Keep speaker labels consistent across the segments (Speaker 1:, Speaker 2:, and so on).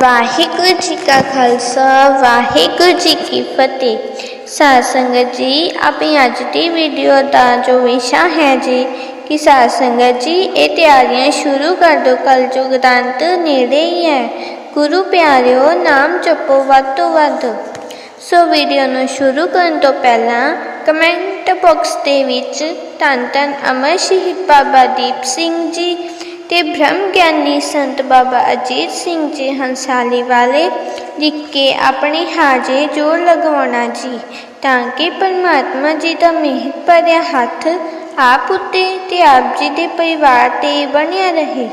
Speaker 1: ਵਾਹਿਗੁਰੂ ਜੀ ਕਾ ਖਾਲਸਾ, ਵਾਹਿਗੁਰੂ ਜੀ ਕੀ ਫਤਿਹ। ਸਾਧ ਸੰਗਤ ਜੀ, ਆਪਣੀ ਅੱਜ ਦੀ ਵੀਡੀਓ ਦਾ ਜੋ ਵਿਸ਼ਾ ਹੈ ਜੀ, ਕਿ ਸਾਧ ਸੰਗਤ ਜੀ, ਇਹ ਤਿਆਰੀਆਂ ਸ਼ੁਰੂ ਕਰ ਦਿਓ ਕਲ ਯੁਗ ਦਾ ਅੰਤ ਨੇੜੇ ਹੀ ਹੈ। ਗੁਰੂ ਪਿਆਰਿਓ, ਨਾਮ ਜਪੋ ਵੱਧ ਤੋਂ ਵੱਧ। ਸੋ ਵੀਡੀਓ ਨੂੰ ਸ਼ੁਰੂ ਕਰਨ ਤੋਂ ਪਹਿਲਾਂ ਕਮੈਂਟ ਬਾਕਸ ਦੇ ਵਿੱਚ ਧੰਨ ਧੰਨ ਅਮਰ ਸ਼ਹੀਦ ਬਾਬਾ ਦੀਪ ਸਿੰਘ ਜੀ ਤੇ ਬ੍ਰਹਮ ਗਿਆਨੀ ਸੰਤ ਬਾਬਾ ਅਜੀਤ ਸਿੰਘ ਜੀ ਹੰਸਾਲੀ ਵਾਲੇ ਲਿਖ ਕੇ ਆਪਣੀ ਹਾਜ਼ੇ ਜ਼ੋਰ ਲਗਵਾਉਣਾ ਜੀ, ਤਾਂ ਕਿ ਪਰਮਾਤਮਾ ਜੀ ਦਾ ਮਿਹਰ ਭਰਿਆ ਹੱਥ ਆਪ ਉੱਤੇ ਤੇ ਆਪ ਜੀ ਦੇ ਪਰਿਵਾਰ ਤੇ ਬਣਿਆ ਰਹੇ।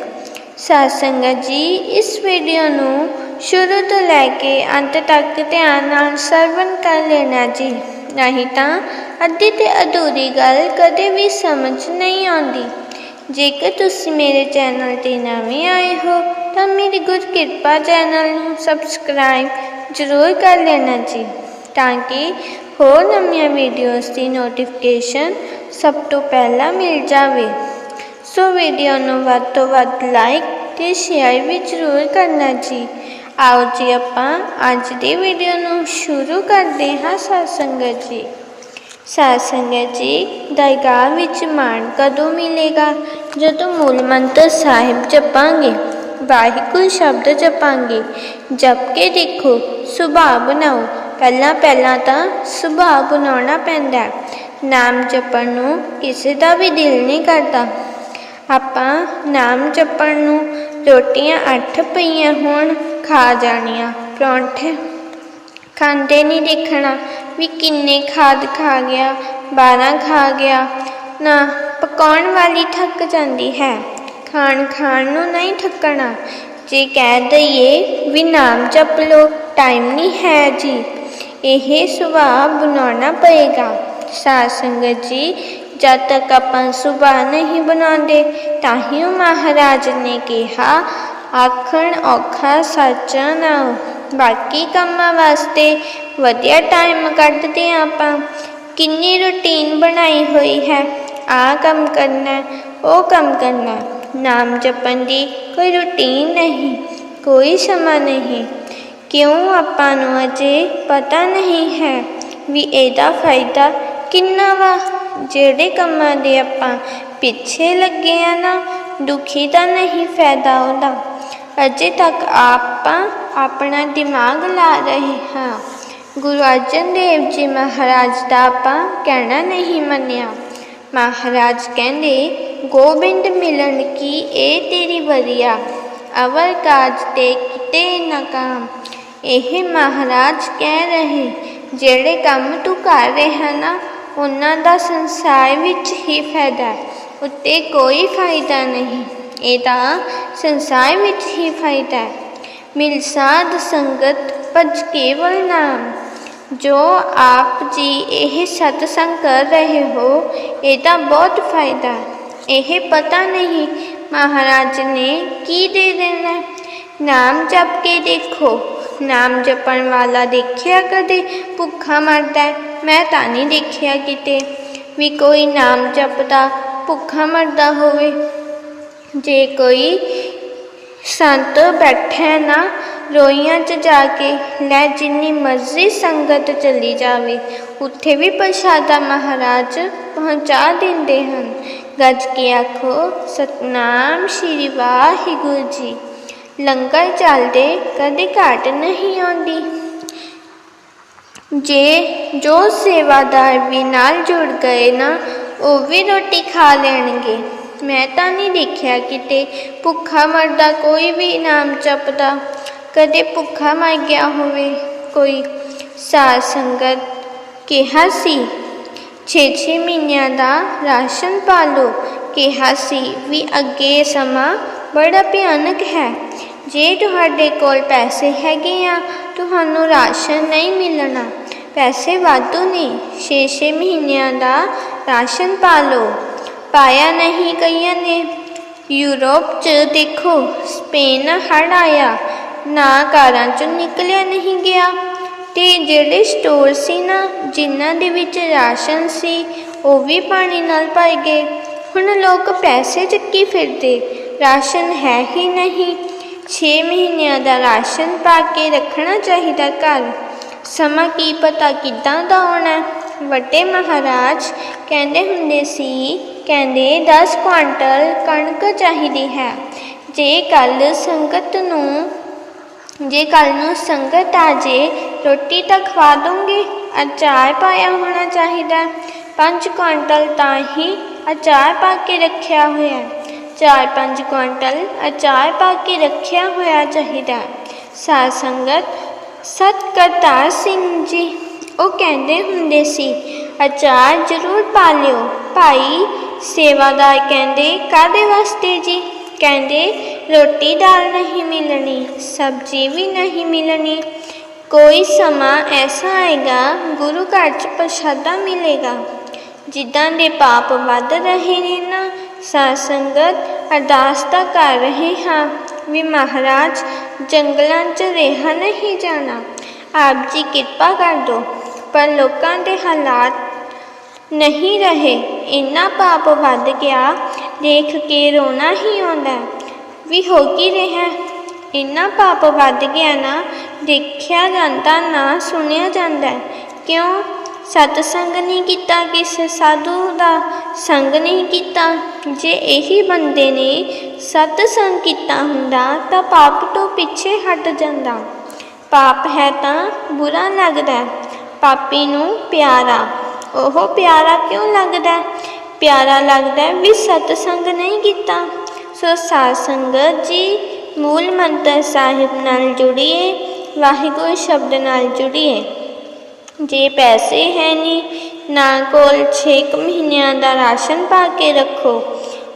Speaker 1: ਸਾਧ ਜੀ, ਇਸ ਵੀਡੀਓ ਨੂੰ ਸ਼ੁਰੂ ਤੋਂ ਲੈ ਕੇ ਅੰਤ ਤੱਕ ਧਿਆਨ ਨਾਲ ਸਰਵਨ ਕਰ ਲੈਣਾ ਜੀ, ਨਹੀਂ ਤਾਂ ਅੱਧੀ ਤੇ ਅਧੂਰੀ ਗੱਲ ਕਦੇ ਵੀ ਸਮਝ ਨਹੀਂ ਆਉਂਦੀ। ਜੇਕਰ ਤੁਸੀਂ ਮੇਰੇ ਚੈਨਲ ਤੇ ਨਵੇਂ ਆਏ ਹੋ, ਤਾਂ ਮੇਰੀ ਗੁਰ ਕਿਰਪਾ ਚੈਨਲ ਨੂੰ ਸਬਸਕ੍ਰਾਈਬ ਜ਼ਰੂਰ ਕਰ ਲੈਣਾ ਜੀ, ਤਾਂ ਕਿ ਹੋਰ ਨਵੀਆਂ ਵੀਡੀਓਜ਼ ਦੀ ਨੋਟੀਫਿਕੇਸ਼ਨ ਸਭ ਤੋਂ ਪਹਿਲਾਂ ਮਿਲ ਜਾਵੇ। ਸੋ ਵੀਡੀਓ ਨੂੰ ਵੱਧ ਤੋਂ ਵੱਧ ਲਾਈਕ ਤੇ ਸ਼ੇਅਰ ਵੀ ਜ਼ਰੂਰ ਕਰਨਾ ਜੀ। ਆਓ ਜੀ ਆਪਾਂ ਅੱਜ ਦੀ ਵੀਡੀਓ ਨੂੰ ਸ਼ੁਰੂ ਕਰਦੇ ਹਾਂ, ਸਾਧ ਸੰਗਤ ਜੀ। ਸਾਧ ਸੰਗਤ ਜੀ, ਦਰਗਾਹ ਵਿੱਚ ਮਾਣ ਕਦੋਂ ਮਿਲੇਗਾ? ਜਦੋਂ ਮੂਲ ਮੰਤਰ ਸਾਹਿਬ ਜਪਾਂਗੇ, ਵਾਹਿਗੁਰੂ ਸ਼ਬਦ ਜਪਾਂਗੇ, ਜਪ ਕੇ ਦੇਖੋ, ਸੁਭਾਅ ਬਣਾਓ। ਪਹਿਲਾਂ ਪਹਿਲਾਂ ਤਾਂ ਸੁਭਾਅ ਬਣਾਉਣਾ ਪੈਂਦਾ ਨਾਮ ਜਪਣ ਨੂੰ ਕਿਸੇ ਦਾ ਵੀ ਦਿਲ ਨਹੀਂ ਕਰਦਾ। ਆਪਾਂ ਨਾਮ ਜਪਣ ਨੂੰ ਰੋਟੀਆਂ ਅੱਠ ਪਈਆਂ ਹੋਣ, ਖਾ ਜਾਣੀਆਂ, ਪਰੌਂਠੇ ਖਾਂਦੇ ਨਹੀਂ ਦੇਖਣਾ ਵੀ ਕਿੰਨੇ ਖਾਦ ਖਾ ਗਿਆ 12 ਖਾ ਗਿਆ। ਨਾ, ਪਕਾਉਣ ਵਾਲੀ ਥੱਕ ਜਾਂਦੀ ਹੈ। ਖਾਣ ਖਾਣ ਨੂੰ ਨਹੀਂ ਥੱਕਣਾ। ਜੇ ਕਹਿ ਦਈਏ ਵੀ ਨਾਮ ਜਪ ਲੋ ਟਾਈਮ ਨਹੀਂ ਹੈ ਜੀ। ਇਹ ਸੁਭਾਅ ਬਣਾਉਣਾ ਪਏਗਾ। ਸਾਧ ਸੰਗਤ ਜੀ, ਜਦ ਤੱਕ ਆਪਾਂ ਸੁਭਾਅ ਨਹੀਂ ਬਣਾਉਂਦੇ ਤਾਂ ਹੀ ਮਹਾਰਾਜ ਨੇ ਕਿਹਾ, ਆਖਣ ਔਖਾ ਸੱਚਾ ਨਾ ਬਾਕੀ ਕੰਮਾਂ ਵਾਸਤੇ ਵਧੀਆ ਟਾਈਮ ਕੱਢਦੇ ਹਾਂ ਆਪਾਂ। ਕਿੰਨੀ ਰੁਟੀਨ ਬਣਾਈ ਹੋਈ ਹੈ? ਆ ਕੰਮ ਕਰਨਾ, ਉਹ ਕੰਮ ਕਰਨਾ। ਨਾਮ ਜਪਣ ਦੀ ਕੋਈ ਰੁਟੀਨ ਨਹੀਂ, ਕੋਈ ਸਮਾਂ ਨਹੀਂ। ਕਿਉਂ ਆਪਾਂ ਨੂੰ ਅਜੇ ਪਤਾ ਨਹੀਂ ਹੈ ਵੀ ਇਹਦਾ ਫਾਇਦਾ ਕਿੰਨਾ ਵਾ? ਜਿਹੜੇ ਕੰਮਾਂ ਦੇ ਆਪਾਂ ਪਿੱਛੇ ਲੱਗੇ ਆ ਨਾ, ਦੁਖੀ ਤਾਂ ਨਹੀਂ ਫਾਇਦਾ ਉਹਦਾ। ਅਜੇ ਤੱਕ ਆਪਾਂ ਆਪਣਾ ਦਿਮਾਗ ਲਾ ਰਹੇ ਹਾਂ। ਗੁਰੂ ਅਰਜਨ ਦੇਵ ਜੀ ਮਹਾਰਾਜ ਦਾ ਆਪਾਂ ਕਹਿਣਾ ਨਹੀਂ ਮੰਨਿਆ। ਮਹਾਰਾਜ ਕਹਿੰਦੇ, ਗੋਬਿੰਦ ਮਿਲਣ ਕੀ ਇਹ ਤੇਰੀ ਵਧੀਆ ਅਵਰ ਕਾਜ ਤੇ ਕਿਤੇ ਨਾ ਕਾਮ। ਇਹ ਮਹਾਰਾਜ ਕਹਿ ਰਹੇ, ਜਿਹੜੇ ਕੰਮ ਤੂੰ ਕਰ ਰਿਹਾ ਨਾ, ਉਹਨਾਂ ਦਾ ਸੰਸਾਰ ਵਿੱਚ ਹੀ ਫਾਇਦਾ ਉੱਤੇ ਕੋਈ ਫਾਇਦਾ ਨਹੀਂ। ਇਹ ਤਾਂ ਸੰਸਾਰ ਵਿੱਚ ਹੀ ਫਾਇਦਾ ਹੈ। ਮਿਲ ਸਾਧ ਸੰਗਤ ਭਜ ਕੇਵਲ ਨਾਮ। ਜੋ ਆਪ ਜੀ ਇਹ ਸਤਸੰਗ ਕਰ ਰਹੇ ਹੋ, ਇਹਦਾ ਬਹੁਤ ਫਾਇਦਾ। ਇਹ ਪਤਾ ਨਹੀਂ ਮਹਾਰਾਜ ਨੇ ਕੀ ਦੇ ਦੇਣਾ। ਨਾਮ ਜਪ ਕੇ ਦੇਖੋ। ਨਾਮ ਜਪਣ ਵਾਲਾ ਦੇਖਿਆ ਕਦੇ? ਭੁੱਖਾ ਮਰਦਾ ਮੈਂ ਤਾਂ ਨਹੀਂ ਦੇਖਿਆ ਕਿਤੇ। ਵੀ ਕੋਈ ਨਾਮ ਜਪਦਾ, ਭੁੱਖਾ ਮਰਦਾ ਹੋਵੇ। ਜੇ ਕੋਈ ਸੰਤ ਬੈਠਾ ਨਾ, ਰੋਈਆਂ 'ਚ ਜਾ ਕੇ, ਲੈ ਜਿੰਨੀ ਮਰਜ਼ੀ ਸੰਗਤ ਚਲੀ ਜਾਵੇ, ਉੱਥੇ ਵੀ ਪ੍ਰਸ਼ਾਦਾ ਮਹਾਰਾਜ ਪਹੁੰਚਾ ਦਿੰਦੇ ਹਨ। ਗੱਜ ਕੇ ਆਖੋ, ਸਤਨਾਮ ਸ਼੍ਰੀ ਵਾਹਿਗੁਰੂ ਜੀ। ਲੰਗਰ ਚੱਲਦੇ ਕਦੇ ਘਾਟ ਨਹੀਂ ਆਉਂਦੀ। ਜੇ ਜੋ ਸੇਵਾਦਾਰ ਵੀ ਨਾਲ ਜੁੜ ਗਏ ਨਾ, ਉਹ ਵੀ ਰੋਟੀ ਖਾ ਲੈਣਗੇ। ਮੈਂ ਤਾਂ ਨਹੀਂ ਦੇਖਿਆ ਕਿਤੇ ਭੁੱਖਾ ਮਰਦਾ, ਕੋਈ ਵੀ ਇਨਾਮ ਚੱਪਦਾ ਕਦੇ ਭੁੱਖਾ ਮਰ ਗਿਆ ਹੋਵੇ, ਕੋਈ ਸਾਧ ਸੰਗਤ ਕਿਹਾ ਸੀ 6-6 ਮਹੀਨਿਆਂ ਦਾ ਰਾਸ਼ਨ ਪਾ ਲਓ ਕਿਹਾ ਸੀ ਵੀ ਅੱਗੇ ਸਮਾਂ ਬੜਾ ਭਿਆਨਕ ਹੈ। ਜੇ ਤੁਹਾਡੇ ਕੋਲ ਪੈਸੇ ਹੈਗੇ ਆ, ਤੁਹਾਨੂੰ ਰਾਸ਼ਨ ਨਹੀਂ ਮਿਲਣਾ। ਪੈਸੇ ਵਾਧੂ ਨੇ 6-6 ਮਹੀਨਿਆਂ ਦਾ ਰਾਸ਼ਨ ਪਾ ਲਓ ਪਾਇਆ ਨਹੀਂ ਕਈਆਂ ਨੇ। ਯੂਰਪ 'ਚ ਦੇਖੋ, ਸਪੇਨ ਹੜ ਆਇਆ। ਨਾ ਕਾਰਾਂ 'ਚੋਂ ਨਿਕਲਿਆ ਨਹੀਂ ਗਿਆ। ਤੇ ਜਿਹੜੇ ਸਟੋਰ ਸੀ ਨਾ, ਜਿਨ੍ਹਾਂ ਦੇ ਵਿੱਚ ਰਾਸ਼ਨ ਸੀ, ਉਹ ਵੀ ਪਾਣੀ ਨਾਲ ਭਰ ਗਏ। ਹੁਣ ਲੋਕ ਪੈਸੇ ਚੱਕੀ ਫਿਰਦੇ। ਰਾਸ਼ਨ ਹੈ ਹੀ ਨਹੀਂ। 6 ਮਹੀਨਿਆਂ ਦਾ ਰਾਸ਼ਨ ਪਾ ਕੇ ਰੱਖਣਾ ਚਾਹੀਦਾ ਘਰ। ਸਮਾਂ ਕੀ ਪਤਾ ਕਿੱਦਾਂ ਦਾ ਆਉਣਾ। ਵੱਡੇ ਮਹਾਰਾਜ ਕਹਿੰਦੇ ਹੁੰਦੇ ਸੀ ਕਹਿੰਦੇ 10 ਕੁਆਂਟਲ ਕਣਕ ਚਾਹੀਦੀ ਹੈ। ਜੇ ਕੱਲ ਸੰਗਤ ਨੂੰ, ਜੇ ਕੱਲ ਨੂੰ ਸੰਗਤ ਆ ਜੇ, ਰੋਟੀ ਤਾਂ ਖਵਾ ਦੂੰਗੀ। ਅਚਾਰ ਪਾਇਆ ਹੋਣਾ ਚਾਹੀਦਾ 5 ਕੁਆਂਟਲ ਤਾਂ ਹੀ ਅਚਾਰ ਪਾ ਕੇ ਰੱਖਿਆ ਹੋਇਆ ਚਾਰ ਪੰਜ ਕੁਆਂਟਲ ਅਚਾਰ ਪਾ ਕੇ ਰੱਖਿਆ ਹੋਇਆ ਚਾਹੀਦਾ ਸਾਧ ਸੰਗਤ ਸਤ ਕਰਤਾਰ ਸਿੰਘ ਜੀ, ਉਹ ਕਹਿੰਦੇ ਹੁੰਦੇ ਸੀ, ਅਚਾਰ ਜ਼ਰੂਰ ਪਾ ਲਿਓ। ਭਾਈ ਸੇਵਾਦਾਰ ਕਹਿੰਦੇ ਕਾਦੇ ਵਾਸਤੇ ਜੀ? ਕਹਿੰਦੇ, ਰੋਟੀ ਦਾਲ ਨਹੀਂ ਮਿਲਣੀ, ਸਬਜ਼ੀ ਵੀ ਨਹੀਂ ਮਿਲਣੀ। ਕੋਈ ਸਮਾਂ ਐਸਾ ਆਏਗਾ, ਗੁਰੂ ਘਰ ਚ ਪ੍ਰਸ਼ਾਦਾ ਮਿਲੇਗਾ। ਜਿੱਦਾਂ ਦੇ ਪਾਪ ਵੱਧ ਰਹੇ ਨੇ ਨਾ, ਸਾਧ ਸੰਗਤ ਅਰਦਾਸ ਤਾਂ ਕਰ ਰਹੇ ਹਾਂ ਵੀ ਮਹਾਰਾਜ ਜੰਗਲਾਂ 'ਚ ਰਿਹਾ ਨਹੀਂ ਜਾਣਾ। ਆਪ ਜੀ ਕਿਰਪਾ ਕਰ ਦਿਓ ਪਰ ਲੋਕਾਂ ਦੇ ਹਾਲਾਤ ਨਹੀਂ ਰਹੇ। ਇੰਨਾ ਪਾਪ ਵੱਧ ਗਿਆ, ਦੇਖ ਕੇ ਰੋਣਾ ਹੀ ਆਉਂਦਾ। ਵੀ ਹੋ ਕੀ ਰਿਹਾ? ਇੰਨਾ ਪਾਪ ਵੱਧ ਗਿਆ ਨਾ, ਦੇਖਿਆ ਜਾਂਦਾ, ਨਾ ਸੁਣਿਆ ਜਾਂਦਾ। ਹੈ। ਕਿਉਂ? ਸਤਸੰਗ ਨਹੀਂ ਕੀਤਾ ਕਿਸੇ ਸਾਧੂ ਦਾ, ਸੰਗ ਨਹੀਂ ਕੀਤਾ। ਜੇ ਇਹੀ ਬੰਦੇ ਨੇ ਸਤਸੰਗ ਕੀਤਾ ਹੁੰਦਾ, ਤਾਂ ਪਾਪ ਤੋਂ ਪਿੱਛੇ ਹਟ ਜਾਂਦਾ। ਪਾਪ ਹੈ ਤਾਂ ਬੁਰਾ ਲੱਗਦਾ। ਪਾਪੀ ਨੂੰ ਪਿਆਰਾ ਉਹ ਪਿਆਰਾ ਕਿਉਂ ਲੱਗਦਾ? ਪਿਆਰਾ ਲੱਗਦਾ ਹੈ ਵੀ ਸਤਸੰਗ ਨਹੀਂ ਕੀਤਾ। ਸੋ ਸਾਧ ਸੰਗਤ ਜੀ, ਮੂਲ ਮੰਤਰ ਸਾਹਿਬ ਨਾਲ ਜੁੜੀਏ, ਵਾਹਿਗੁਰੂ ਸ਼ਬਦ ਨਾਲ ਜੁੜੀਏ। ਜੇ ਪੈਸੇ ਹੈ ਨਹੀਂ ਨਾ ਕੋਲ 6 ਮਹੀਨਿਆਂ ਦਾ ਰਾਸ਼ਨ ਪਾ ਕੇ ਰੱਖੋ।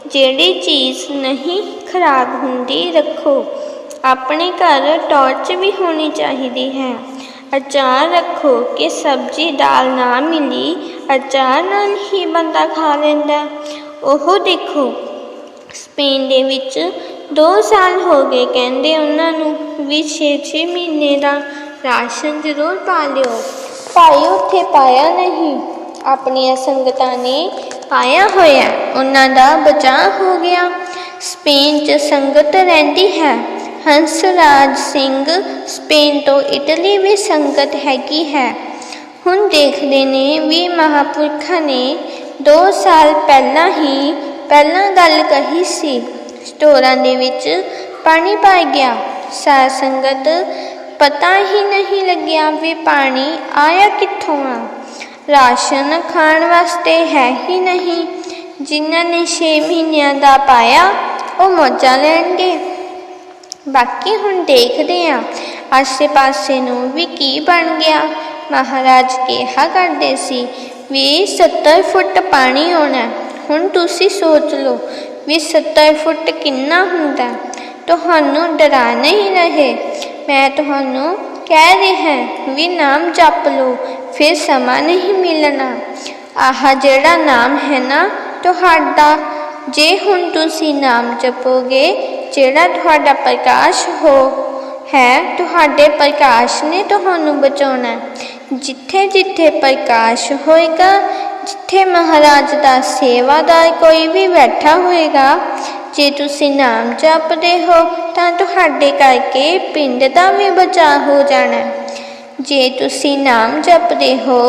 Speaker 1: ਜਿਹੜੀ ਚੀਜ਼ ਨਹੀਂ ਖਰਾਬ ਹੁੰਦੀ, ਰੱਖੋ। ਆਪਣੇ ਘਰ ਟਾਰਚ ਵੀ ਹੋਣੀ ਚਾਹੀਦੀ ਹੈ। ਅਚਾਰ ਰੱਖੋ ਕਿ ਸਬਜ਼ੀ ਦਾਲ ਨਾ ਮਿਲੀ, ਅਚਾਰ ਨਾਲ ਹੀ ਬੰਦਾ ਖਾ ਲੈਂਦਾ। ਉਹ ਦੇਖੋ, ਸਪੇਨ ਦੇ ਵਿੱਚ 2 ਸਾਲ ਹੋ ਗਏ ਕਹਿੰਦੇ ਉਹਨਾਂ ਨੂੰ, ਵੀ 6-6 ਮਹੀਨੇ ਦਾ ਰਾਸ਼ਨ ਜ਼ਰੂਰ ਪਾ ਲਿਓ। ਭਾਈ ਉੱਥੇ ਪਾਇਆ ਨਹੀਂ। ਆਪਣੀਆਂ ਸੰਗਤਾਂ ਨੇ ਪਾਇਆ ਹੋਇਆ। ਉਹਨਾਂ ਦਾ ਬਚਾਅ ਹੋ ਗਿਆ। ਸਪੇਨ 'ਚ ਸੰਗਤ ਰਹਿੰਦੀ ਹੈ। ਹੰਸਰਾਜ ਸਿੰਘ ਸਪੇਨ ਤੋਂ ਇਟਲੀ ਵੀ ਸੰਗਤ ਹੈਗੀ ਹੈ। ਹੁਣ ਦੇਖਦੇ ਨੇ ਵੀ ਮਹਾਪੁਰਖਾਂ ਨੇ 2 ਸਾਲ ਪਹਿਲਾਂ ਹੀ ਪਹਿਲਾਂ ਗੱਲ ਕਹੀ ਸੀ। ਸਟੋਰਾਂ ਦੇ ਵਿੱਚ ਪਾਣੀ ਪਾ ਗਿਆ। ਸਾਰ ਸੰਗਤ, ਪਤਾ ਹੀ ਨਹੀਂ ਲੱਗਿਆ ਵੀ ਪਾਣੀ ਆਇਆ ਕਿੱਥੋਂ ਆ। ਰਾਸ਼ਨ ਖਾਣ ਵਾਸਤੇ ਹੈ ਹੀ ਨਹੀਂ। ਜਿਨ੍ਹਾਂ ਨੇ 6 ਮਹੀਨਿਆਂ ਦਾ ਪਾਇਆ, ਉਹ ਮੌਜਾਂ ਲੈਣਗੇ। ਬਾਕੀ ਹੁਣ ਦੇਖਦੇ ਆ ਆਸੇ ਪਾਸੇ ਨੂੰ ਵੀ ਕੀ ਬਣ ਗਿਆ? ਮਹਾਰਾਜ ਕਿਹਾ ਕਰਦੇ ਸੀ, ਵੀ 70 ਫੁੱਟ ਪਾਣੀ ਆਉਣਾ ਹੁਣ ਤੁਸੀਂ ਸੋਚ ਲਓ ਵੀ 70 ਫੁੱਟ ਕਿੰਨਾ ਹੁੰਦਾ? ਤੁਹਾਨੂੰ ਡਰਾ ਨਹੀਂ ਰਹੇ। ਮੈਂ ਤੁਹਾਨੂੰ ਕਹਿ ਰਿਹਾ ਵੀ ਨਾਮ ਜਪ ਲਓ, ਫਿਰ ਸਮਾਂ ਨਹੀਂ ਮਿਲਣਾ। ਆਹ ਜਿਹੜਾ ਨਾਮ ਹੈ ਨਾ, ਤੁਹਾਡਾ, ਜੇ ਹੁਣ ਤੁਸੀਂ ਨਾਮ ਜਪੋਗੇ ਜਿਹੜਾ ਤੁਹਾਡਾ ਪ੍ਰਕਾਸ਼ ਹੋ, ਹੈ, ਤੁਹਾਡੇ ਪ੍ਰਕਾਸ਼ ਨੇ ਤੁਹਾਨੂੰ ਬਚਾਉਣਾ ਜਿੱਥੇ ਜਿੱਥੇ ਪ੍ਰਕਾਸ਼ ਹੋਏਗਾ, ਜਿੱਥੇ ਮਹਾਰਾਜ ਦਾ ਸੇਵਾਦਾਰ ਕੋਈ ਵੀ ਬੈਠਾ ਹੋਏਗਾ, ਜੇ ਤੁਸੀਂ ਨਾਮ ਜਪਦੇ ਹੋ, ਤਾਂ ਤੁਹਾਡੇ ਕਰਕੇ ਪਿੰਡ ਦਾ ਵੀ ਬਚਾਅ ਹੋ ਜਾਣਾ ਜੇ ਤੁਸੀਂ ਨਾਮ ਜਪਦੇ ਹੋ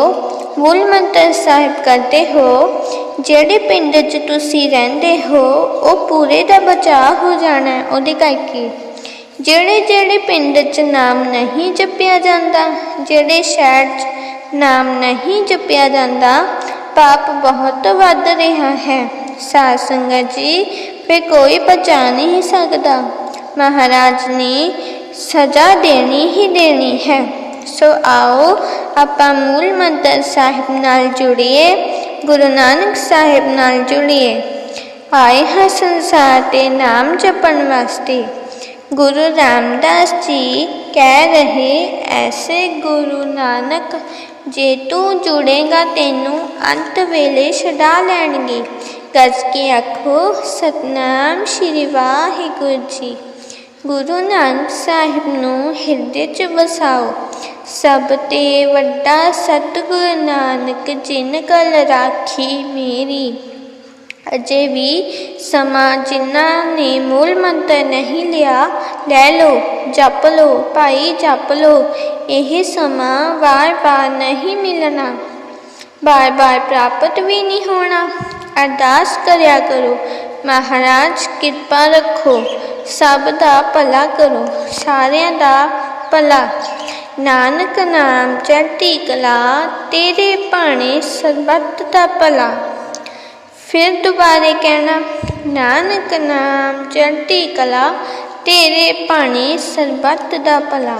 Speaker 1: ਮੂਲ ਮੰਤਰ ਸਾਹਿਬ ਕਰਦੇ ਹੋ, ਜਿਹੜੇ ਪਿੰਡ 'ਚ ਤੁਸੀਂ ਰਹਿੰਦੇ ਹੋ, ਉਹ ਪੂਰੇ ਦਾ ਬਚਾਅ ਹੋ ਜਾਣਾ ਹੈ ਉਹਦੇ ਕਰਕੇ। ਜਿਹੜੇ ਜਿਹੜੇ ਪਿੰਡ 'ਚ ਨਾਮ ਨਹੀਂ ਜਪਿਆ ਜਾਂਦਾ, ਜਿਹੜੇ ਸ਼ਹਿਰ 'ਚ ਨਾਮ ਨਹੀਂ ਜਪਿਆ ਜਾਂਦਾ, ਪਾਪ ਬਹੁਤ ਵੱਧ ਰਿਹਾ ਹੈ। ਸਾਧ ਸੰਗਤ ਜੀ ਫੇ ਕੋਈ ਬਚਾ ਨਹੀਂ ਸਕਦਾ। ਮਹਾਰਾਜ ਨੇ ਸਜ਼ਾ ਦੇਣੀ ਹੀ ਦੇਣੀ ਹੈ। ਸੋ ਆਓ ਆਪਾਂ ਮੂਲ ਮੰਤਰ ਸਾਹਿਬ ਨਾਲ ਜੁੜੀਏ, ਗੁਰੂ ਨਾਨਕ ਸਾਹਿਬ ਨਾਲ ਜੁੜੀਏ। ਆਏ ਹਾਂ ਸੰਸਾਰ ਤੇ ਨਾਮ ਜਪਣ ਵਾਸਤੇ। ਗੁਰੂ ਰਾਮਦਾਸ ਜੀ ਕਹਿ ਰਹੇ, ਐਸੇ ਗੁਰੂ ਨਾਨਕ, ਜੇ ਤੂੰ ਜੁੜੇਗਾ, ਤੈਨੂੰ ਅੰਤ ਵੇਲੇ ਛਡਾ ਲੈਣਗੇ। ਗੱਜ ਕੇ ਆਖੋ, ਸਤਨਾਮ ਸ਼੍ਰੀ ਵਾਹਿਗੁਰੂ ਜੀ। ਗੁਰੂ ਨਾਨਕ ਸਾਹਿਬ ਨੂੰ ਹਿਰਦੇ 'ਚ ਵਸਾਓ। ਸਭ ਤੇ ਵੱਡਾ ਸਤਿਗੁਰ ਨਾਨਕ ਜਿਨ ਕਲ ਰਾਖੀ ਮੇਰੀ ਅਜੇ ਵੀ ਸਮਾਂ ਜਿਨ੍ਹਾਂ ਨੇ ਮੂਲ ਮੰਤਰ ਨਹੀਂ ਲਿਆ ਲੈ ਲਓ ਜਪ ਲਓ ਭਾਈ ਜਪ ਲਓ ਇਹ ਸਮਾਂ ਵਾਰ-ਵਾਰ ਨਹੀਂ ਮਿਲਣਾ ਬਾਰ-ਬਾਰ ਪ੍ਰਾਪਤ ਵੀ ਨਹੀਂ ਹੋਣਾ ਅਰਦਾਸ ਕਰਿਆ ਕਰੋ ਮਹਾਰਾਜ ਕਿਰਪਾ ਰੱਖੋ ਸਭ ਦਾ ਭਲਾ ਕਰੋ ਸਾਰਿਆਂ ਦਾ ਭਲਾ ਨਾਨਕ ਨਾਮ ਚੜ੍ਹਦੀ ਕਲਾ, ਤੇਰੇ ਭਾਣੇ ਸਰਬੱਤ ਦਾ ਭਲਾ। ਫਿਰ ਦੁਬਾਰੇ ਕਹਿਣਾ, ਨਾਨਕ ਨਾਮ ਚੜ੍ਹਦੀ ਕਲਾ, ਤੇਰੇ ਭਾਣੇ ਸਰਬੱਤ ਦਾ ਭਲਾ।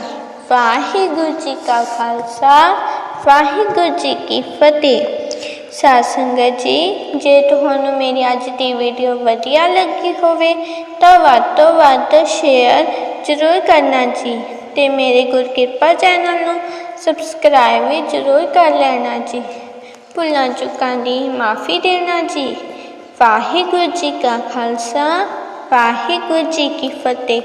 Speaker 1: ਵਾਹਿਗੁਰੂ ਜੀ ਕਾ ਖਾਲਸਾ, ਵਾਹਿਗੁਰੂ ਜੀ ਕੀ ਫਤਿਹ। ਸਾਧ ਸੰਗਤ ਜੀ, ਜੇ ਤੁਹਾਨੂੰ ਮੇਰੀ ਅੱਜ ਦੀ ਵੀਡੀਓ ਵਧੀਆ ਲੱਗੀ ਹੋਵੇ, ਤਾਂ ਵੱਧ ਤੋਂ ਵੱਧ ਸ਼ੇਅਰ ਜ਼ਰੂਰ ਕਰਨਾ ਜੀ। ਤੇ ਮੇਰੇ ਗੁਰਕਿਰਪਾ ਚੈਨਲ ਨੂੰ ਸਬਸਕ੍ਰਾਈਬ ਵੀ ਜ਼ਰੂਰ ਕਰ ਲੈਣਾ ਜੀ। ਭੁੱਲਾਂ ਚੁੱਕਾਂ ਦੀ ਮਾਫੀ ਦੇਣਾ ਜੀ। ਵਾਹਿਗੁਰੂ ਜੀ ਕਾ ਖਾਲਸਾ, ਵਾਹਿਗੁਰੂ ਜੀ ਕੀ ਫਤਿਹ।